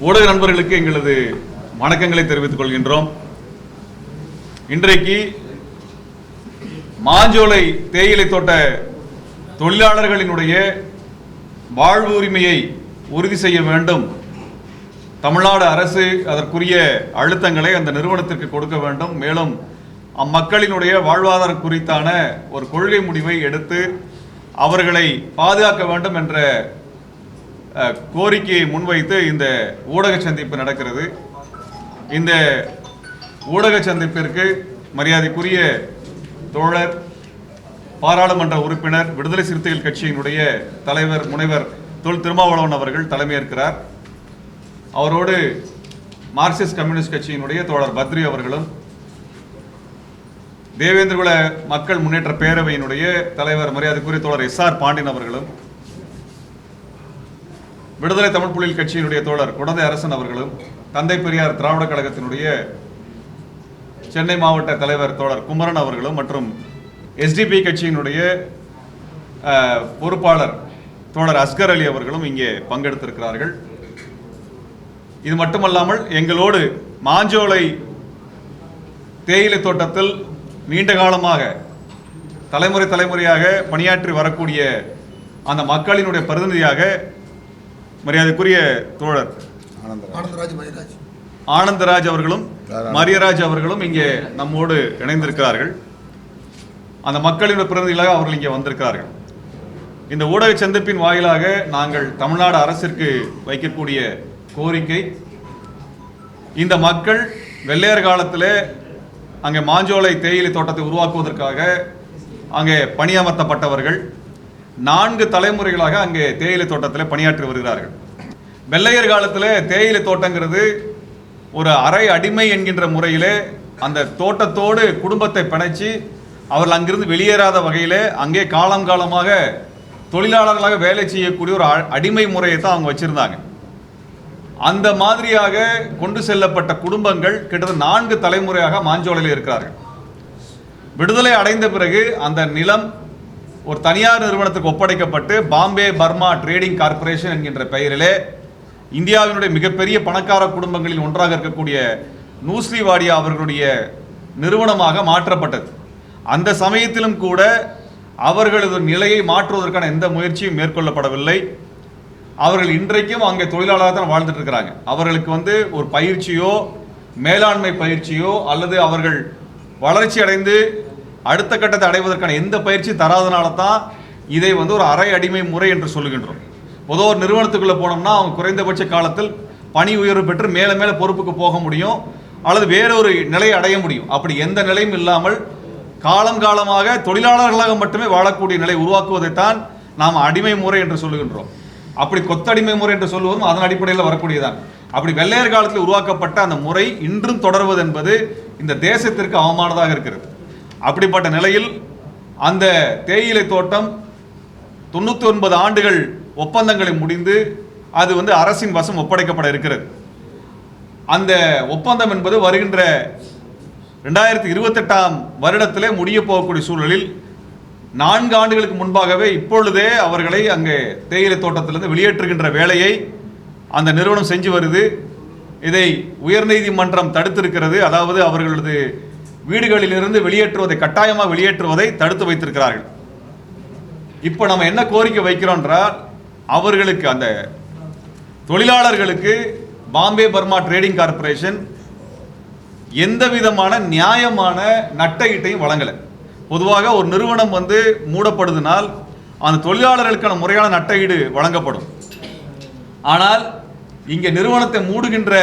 ஊடக நண்பர்களுக்கு எங்களது வணக்கங்களை தெரிவித்துக் கொள்கின்றோம். இன்றைக்கு மாஞ்சோலை தேயிலை தோட்ட தொழிலாளர்களினுடைய வாழ்வு உரிமையை உறுதி செய்ய வேண்டும். தமிழ்நாடு அரசு அதற்குரிய அழுத்தங்களை அந்த நிறுவனத்திற்கு கொடுக்க வேண்டும். மேலும் அம்மக்களினுடைய வாழ்வாதாரம் குறித்தான ஒரு கொள்கை முடிவை எடுத்து அவர்களை பாதுகாக்க வேண்டும் என்ற கோரிக்கையை முன்வைத்து இந்த ஊடக சந்திப்பு நடக்கிறது. இந்த ஊடக சந்திப்பிற்கு மரியாதைக்குரிய தோழர் பாராளுமன்ற உறுப்பினர் விடுதலை சிறுத்தைகள் கட்சியினுடைய தலைவர் முனைவர் தொல் திருமாவளவன் அவர்கள் தலைமையேற்கிறார். அவரோடு மார்க்சிஸ்ட் கம்யூனிஸ்ட் கட்சியினுடைய தோழர் பத்ரி அவர்களும் தேவேந்திரகுல மக்கள் முன்னேற்ற பேரவையினுடைய தலைவர் மரியாதைக்குரிய தோழர் எஸ் ஆர் பாண்டியன் அவர்களும் விடுதலை தமிழ் புலிகள் கட்சியினுடைய தோழர் குடந்தை அரசன் அவர்களும் தந்தை பெரியார் திராவிட கழகத்தினுடைய சென்னை மாவட்ட தலைவர் தோழர் குமரன் அவர்களும் மற்றும் எஸ்டிபி கட்சியினுடைய பொறுப்பாளர் தோழர் அஸ்கர் அலி அவர்களும் இங்கே பங்கெடுத்திருக்கிறார்கள். இது மட்டுமல்லாமல் எங்களோடு மாஞ்சோலை தேயிலை தோட்டத்தில் நீண்ட காலமாக தலைமுறை தலைமுறையாக பணியாற்றி வரக்கூடிய அந்த மக்களினுடைய பிரதிநிதியாக மரியாதைக்குரிய தோழர் ஆனந்தராஜ் அவர்களும் மரியராஜ் அவர்களும் இங்கே நம்மோடு இணைந்திருக்கிறார்கள். அந்த மக்களின் பிரதிநிதிகளாக அவர்கள் இங்கே வந்திருக்கிறார்கள். இந்த ஊடக சந்திப்பின் வாயிலாக நாங்கள் தமிழ்நாடு அரசிற்கு வைக்கக்கூடிய கோரிக்கை இந்த மக்கள் வெள்ளையர் காலத்தில் அங்கே மாஞ்சோலை தேயிலை தோட்டத்தை உருவாக்குவதற்காக அங்கே பணியமர்த்தப்பட்டவர்கள் நான்கு தலைமுறைகளாக அங்கே தேயிலை தோட்டத்தில் பணியாற்றி வருகிறார்கள். வெள்ளையர் காலத்தில் தேயிலை தோட்டங்கிறது ஒரு அரை அடிமை என்கின்ற முறையிலே அந்த தோட்டத்தோடு குடும்பத்தை பிணைச்சி அவர்கள் அங்கிருந்து வெளியேறாத வகையில் அங்கே காலம் காலமாக தொழிலாளர்களாக வேலை செய்யக்கூடிய ஒரு அ- அடிமை முறையை தான் அவங்க வச்சுருந்தாங்க. அந்த மாதிரியாக கொண்டு செல்லப்பட்ட குடும்பங்கள் கிட்டத்தட்ட நான்கு தலைமுறையாக மாஞ்சோலையில் இருக்கிறார்கள். விடுதலை அடைந்த பிறகு அந்த நிலம் ஒரு தனியார் நிறுவனத்துக்கு ஒப்படைக்கப்பட்டு பாம்பே பர்மா ட்ரேடிங் கார்ப்பரேஷன் என்கின்ற பெயரிலே இந்தியாவினுடைய மிகப்பெரிய பணக்கார குடும்பங்களில் ஒன்றாக இருக்கக்கூடிய நூஸ்லி வாடியா அவர்களுடைய நிறுவனமாக மாற்றப்பட்டது. அந்த சமயத்திலும் கூட அவர்களது நிலையை மாற்றுவதற்கான எந்த முயற்சியும் மேற்கொள்ளப்படவில்லை. அவர்கள் இன்றைக்கும் அங்கே தொழிலாளராக தான் வாழ்ந்துட்டு இருக்கிறாங்க. அவர்களுக்கு வந்து ஒரு பயிற்சியோ மேலாண்மை பயிற்சியோ அல்லது அவர்கள் வளர்ச்சி அடைந்து அடுத்த கட்டத்தை அடைவதற்கான எந்த பயிற்சி தராதனால தான் இதை வந்து ஒரு அரை அடிமை முறை என்று சொல்லுகின்றோம். பொதுவாக ஒரு நிறுவனத்துக்குள்ளே போனோம்னா அவங்க குறைந்தபட்ச காலத்தில் பணி உயர்வு பெற்று மேலே மேலே பொறுப்புக்கு போக முடியும் அல்லது வேறொரு நிலையை அடைய முடியும். அப்படி எந்த நிலையும் இல்லாமல் காலம் காலமாக தொழிலாளர்களாக மட்டுமே வாழக்கூடிய நிலை உருவாக்குவதைத்தான் நாம் அடிமை முறை என்று சொல்லுகின்றோம். அப்படி கொத்தடிமை முறை என்று சொல்லுவதும் அதன் அடிப்படையில் வரக்கூடியதான் அப்படி வெள்ளையர் காலத்தில் உருவாக்கப்பட்ட அந்த முறை இன்றும் தொடர்வது என்பது இந்த தேசத்திற்கு அவமானதாக இருக்கிறது. அப்படிப்பட்ட நிலையில் அந்த தேயிலை தோட்டம் தொண்ணூற்றி ஒன்பது ஆண்டுகள் ஒப்பந்தங்களை முடிந்து அது வந்து அரசின் வசம் ஒப்படைக்கப்பட இருக்கிறது. அந்த ஒப்பந்தம் என்பது வருகின்ற ரெண்டாயிரத்தி இருபத்தெட்டாம் வருடத்திலே முடிய போகக்கூடிய சூழலில் நான்கு ஆண்டுகளுக்கு முன்பாகவே இப்பொழுதே அவர்களை அங்கே தேயிலை தோட்டத்திலிருந்து வெளியேற்றுகின்ற வேலையை அந்த நிறுவனம் செஞ்சு வருது. இதை உயர்நீதிமன்றம் தடுத்திருக்கிறது. அதாவது அவர்களது வீடுகளிலிருந்து வெளியேற்றுவதை கட்டாயமாக வெளியேற்றுவதை தடுத்து வைத்திருக்கிறார்கள். இப்போ நம்ம என்ன கோரிக்கை வைக்கிறோம் என்றால் அவர்களுக்கு அந்த தொழிலாளர்களுக்கு பாம்பே பர்மா ட்ரேடிங் கார்ப்பரேஷன் எந்த விதமான நியாயமான நட்டஈட்டையும் வழங்கலை. பொதுவாக ஒரு நிறுவனம் வந்து மூடப்படுதுனால் அந்த தொழிலாளர்களுக்கான முறையான நட்டஈடு வழங்கப்படும். ஆனால் இங்கே நிறுவனத்தை மூடுகின்ற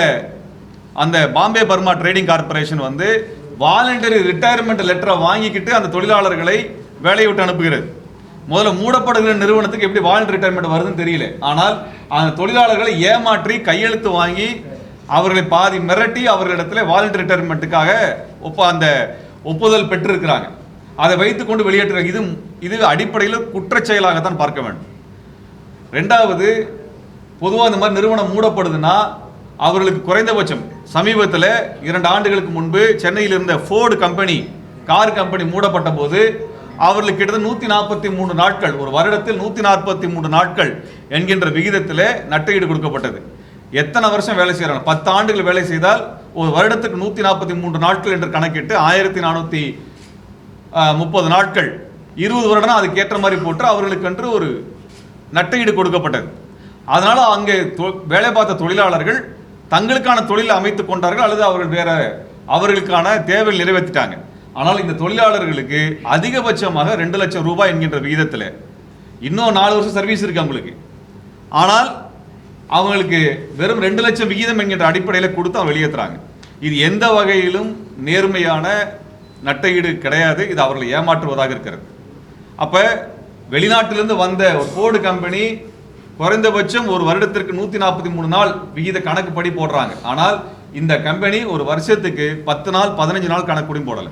அந்த பாம்பே பர்மா ட்ரேடிங் கார்ப்பரேஷன் வந்து வாலண்டரி ரிட்டையர்மெண்ட் லெட்டரை வாங்கிக்கிட்டு அந்த தொழிலாளர்களை வேலையை விட்டு அனுப்புகிறது. முதல்ல மூடப்படுகிற நிறுவனத்துக்கு எப்படி வாலண்டரி ரிட்டையர்மெண்ட் வருதுன்னு தெரியல. ஆனால் அந்த தொழிலாளர்களை ஏமாற்றி கையெழுத்து வாங்கி அவர்களை பாதி மிரட்டி அவர்களிடத்தில் வாலண்டரி ரிட்டையர்மெண்ட்டுக்காக ஒப்ப அந்த ஒப்புதல் பெற்றிருக்கிறாங்க. அதை வைத்துக்கொண்டு வெளியேற்றுறாங்க இது இது அடிப்படையில் குற்றச்செயலாகத்தான் பார்க்க வேண்டும். ரெண்டாவது பொதுவாக இந்த மாதிரி நிறுவனம் மூடப்படுதுன்னா அவர்களுக்கு குறைந்தபட்சம் சமீபத்தில் இரண்டு ஆண்டுகளுக்கு முன்பு சென்னையில் இருந்த ஃபோர்டு கம்பெனி கார் கம்பெனி மூடப்பட்ட போது அவர்களுக்கு கிட்டத்தட்ட நூற்றி நாற்பத்தி மூணு நாட்கள் ஒரு வருடத்தில் நூற்றி நாற்பத்தி மூணு நாட்கள் என்கின்ற விகிதத்தில் நட்டையீடு கொடுக்கப்பட்டது. எத்தனை வருஷம் வேலை செய்கிறாங்க? பத்து ஆண்டுகள் வேலை செய்தால் ஒரு வருடத்துக்கு நூற்றி நாற்பத்தி மூன்று நாட்கள் என்று கணக்கிட்டு ஆயிரத்தி நானூற்றி முப்பது நாட்கள். இருபது வருடம் அதுக்கேற்ற மாதிரி போட்டு அவர்களுக்கென்று ஒரு நட்டையீடு கொடுக்கப்பட்டது. அதனால் அங்கே தொ- வேலை பார்த்த தொழிலாளர்கள் தங்களுக்கான தொழிலை அமைத்துக் கொண்டார்கள் அல்லது அவர்கள் வேற அவர்களுக்கான தேவை நிறைவேற்றிட்டாங்க. ஆனால் இந்த தொழிலாளர்களுக்கு அதிகபட்சமாக ரெண்டு லட்சம் ரூபாய் என்கின்ற விகிதத்தில் இன்னும் நாலு வருஷம் சர்வீஸ் இருக்கு அவங்களுக்கு. ஆனால் அவங்களுக்கு வெறும் ரெண்டு லட்சம் விகிதம் என்கின்ற அடிப்படையில் கொடுத்து அவங்க வெளியேற்றுறாங்க இது எந்த வகையிலும் நேர்மையான நட்டையீடு கிடையாது. இது அவர்களை ஏமாற்றுவதாக இருக்கிறது. அப்போ வெளிநாட்டிலிருந்து வந்த ஒரு போர்டு கம்பெனி குறைந்தபட்சம் ஒரு வருடத்திற்கு நூத்தி நாற்பத்தி மூணு நாள் விகித கணக்குப்படி போடுறாங்க. ஆனால் இந்த கம்பெனி ஒரு வருஷத்துக்கு பத்து நாள் பதினஞ்சு நாள் கணக்குப்படி போடலை.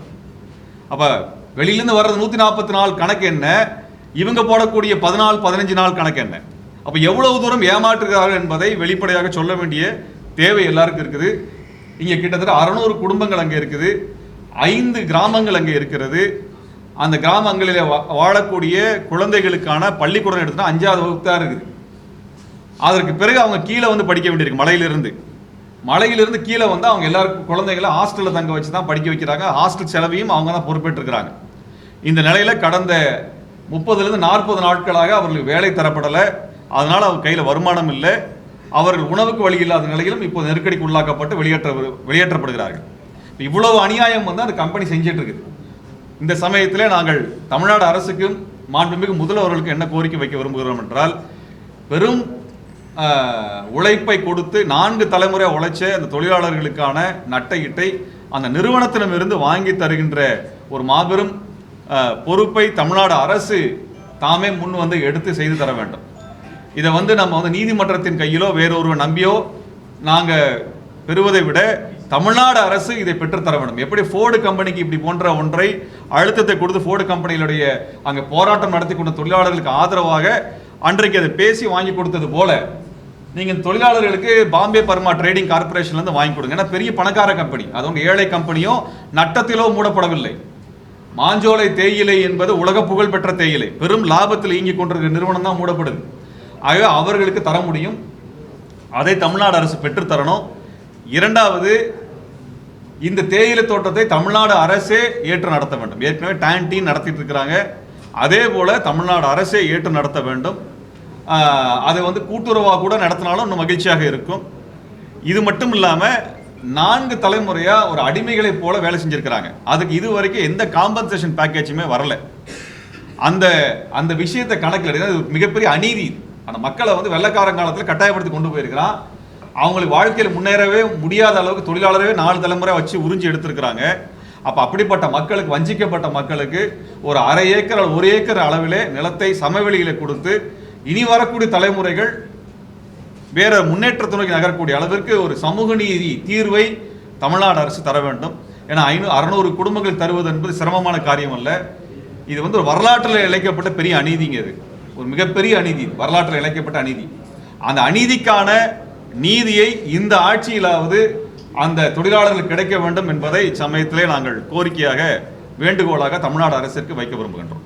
அப்போ வெளியிலேருந்து வர்றது நூத்தி நாற்பத்தி நாலு கணக்கு என்ன? இவங்க போடக்கூடிய பதினாலு பதினஞ்சு நாள் கணக்கு என்ன? அப்போ எவ்வளவு தூரம் ஏமாற்றுகிறார்கள் என்பதை வெளிப்படையாக சொல்ல வேண்டிய தேவை எல்லாருக்கும் இருக்குது. இங்கே கிட்டத்தட்ட அறநூறு குடும்பங்கள் அங்கே இருக்குது. ஐந்து கிராமங்கள் அங்கே இருக்கிறது. அந்த கிராமங்களில் வா- வாழக்கூடிய குழந்தைகளுக்கான பள்ளிக்கூடம் எடுத்துனா அஞ்சாவது வகுப்பு தான் இருக்குது. அதற்கு பிறகு அவங்க கீழே வந்து படிக்க வேண்டியிருக்கு மலையிலிருந்து. மலையிலிருந்து கீழே வந்து அவங்க எல்லாருக்கும் குழந்தைகளை ஹாஸ்டலில் தங்க வச்சு தான் படிக்க வைக்கிறாங்க. ஹாஸ்டல் செலவையும் அவங்க தான் பொறுப்பேற்றிருக்கிறாங்க. இந்த நிலையில் கடந்த முப்பதுலேருந்து நாற்பது நாட்களாக அவர்களுக்கு வேலை தரப்படலை. அதனால் அவங்க கையில் வருமானம் இல்லை. அவர்கள் உணவுக்கு வழி இல்லாத நிலையிலும் இப்போ நெருக்கடிக்கு உள்ளாக்கப்பட்டு வெளியேற்ற வெளியேற்றப்படுகிறார்கள். இவ்வளவு அநியாயம் வந்து அந்த கம்பெனி செஞ்சிட்டு இருக்குது இந்த சமயத்தில் நாங்கள் தமிழ்நாடு அரசுக்கும் மாண்புமிகு முதல்வர்களுக்கு என்ன கோரிக்கை வைக்க விரும்புகிறோம் என்றால் பெரும் உழைப்பை கொடுத்து நான்கு தலைமுறை உழைச்ச அந்த தொழிலாளர்களுக்கான நட்டையிட்டை அந்த நிறுவனத்திடமிருந்து வாங்கி தருகின்ற ஒரு மாபெரும் பொறுப்பை தமிழ்நாடு அரசு தாமே முன் வந்து எடுத்து செய்து தர வேண்டும். இதை வந்து நம்ம வந்து நீதிமன்றத்தின் கையிலோ வேறொருவர் நம்பியோ நாங்கள் பெறுவதை விட தமிழ்நாடு அரசு இதை பெற்றுத்தர வேண்டும். எப்படி ஃபோர்டு கம்பெனிக்கு இப்படி போன்ற ஒன்றை அழுத்தத்தை கொடுத்து ஃபோர்டு கம்பெனிகளுடைய அங்கே போராட்டம் நடத்தி கொண்ட தொழிலாளர்களுக்கு ஆதரவாக அன்றைக்கு அதை பேசி வாங்கி கொடுத்தது போல நீங்கள் தொழிலாளர்களுக்கு பாம்பே பர்மா ட்ரேடிங் கார்பரேஷன்லேருந்து வாங்கி கொடுங்க. ஏன்னா பெரிய பணக்கார கம்பெனி அது உங்க ஏழை கம்பெனியும் நட்டத்திலோ மூடப்படவில்லை. மாஞ்சோலை தேயிலை என்பது உலக புகழ் பெற்ற தேயிலை. பெரும் லாபத்தில் இயங்கிக் கொண்டிருக்கிற நிறுவனம் தான் மூடப்படுது. ஆகவே அவர்களுக்கு தர முடியும். அதை தமிழ்நாடு அரசு பெற்றுத்தரணும் இரண்டாவது இந்த தேயிலை தோட்டத்தை தமிழ்நாடு அரசே ஏற்று நடத்த வேண்டும். ஏற்கனவே டேன்டீன் நடத்திட்டு இருக்கிறாங்க. அதே போல தமிழ்நாடு அரசே ஏற்று நடத்த வேண்டும். அதை வந்து கூட்டுறவாக கூட நடத்தினாலும் இன்னும் மகிழ்ச்சியாக இருக்கும். இது மட்டும் இல்லாமல் நான்கு தலைமுறையாக ஒரு அடிமைகளை போல வேலை செஞ்சுருக்கிறாங்க. அதுக்கு இது வரைக்கும் எந்த காம்பன்சேஷன் பேக்கேஜுமே வரல. அந்த அந்த விஷயத்தை கணக்கில் எடுக்க மிகப்பெரிய அநீதி. அந்த மக்களை வந்து வெள்ளக்காரன் காலத்தில் கட்டாயப்படுத்தி கொண்டு போயிருக்கிறான். அவங்களுக்கு வாழ்க்கையில் முன்னேறவே முடியாத அளவுக்கு தொழிலாளரவே நாலு தலைமுறை வச்சு உறிஞ்சி எடுத்திருக்கிறாங்க. அப்போ அப்படிப்பட்ட மக்களுக்கு வஞ்சிக்கப்பட்ட மக்களுக்கு ஒரு அரை ஏக்கர் ஒரு ஏக்கர் அளவிலே நிலத்தை சமவெளியில் கொடுத்து இனி வரக்கூடிய தலைமுறைகள் வேற முன்னேற்றத்தை நோக்கி நகரக்கூடிய அளவிற்கு ஒரு சமூக நீதி தீர்வை தமிழ்நாடு அரசு தர வேண்டும். ஏன்னா ஐநூறு அறநூறு குடும்பங்கள் தருவது என்பது சிரமமான காரியம் அல்ல. இது வந்து ஒரு வரலாற்றில் இழைக்கப்பட்ட பெரிய அநீதிங்க இது. ஒரு மிகப்பெரிய அநீதி. வரலாற்றில் இழைக்கப்பட்ட அநீதி. அந்த அநீதிக்கான நீதியை இந்த ஆட்சியிலாவது அந்த தொழிலாளர்களுக்கு கிடைக்க வேண்டும் என்பதை இச்சமயத்திலே நாங்கள் கோரிக்கையாக வேண்டுகோளாக தமிழ்நாடு அரசிற்கு வைக்க விரும்புகின்றோம்.